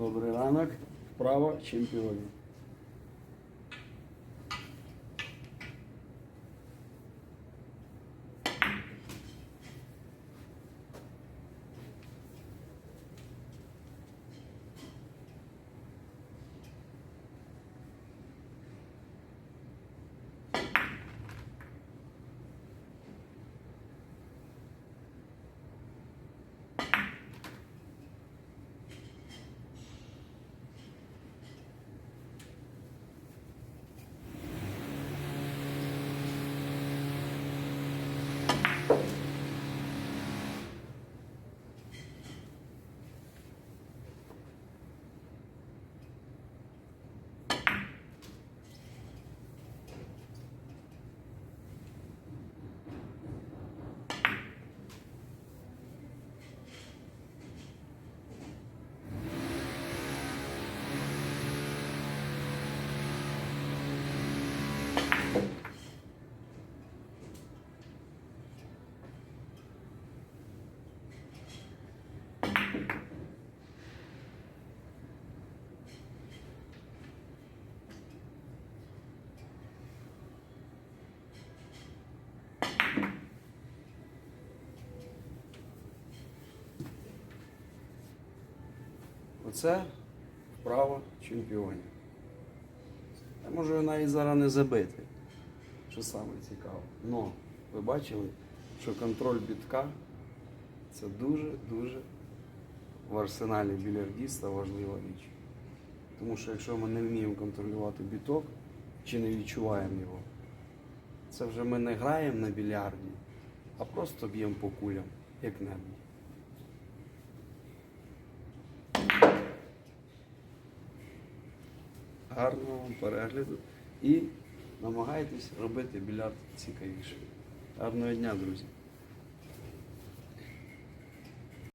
Добрий ранок. Вправо чемпіонів. Оце вправо чемпіонів. Можу його навіть зараз не забити, що саме цікаво. Но ви бачили, що контроль бітка це дуже-дуже в арсеналі більярдіста важлива річ. Тому що якщо ми не вміємо контролювати біток чи не відчуваємо його, це вже ми не граємо на більярді, а просто б'ємо по кулям, як-небудь. Гарного вам перегляду і намагайтесь робити більярд цікавіше. Гарного дня, друзі!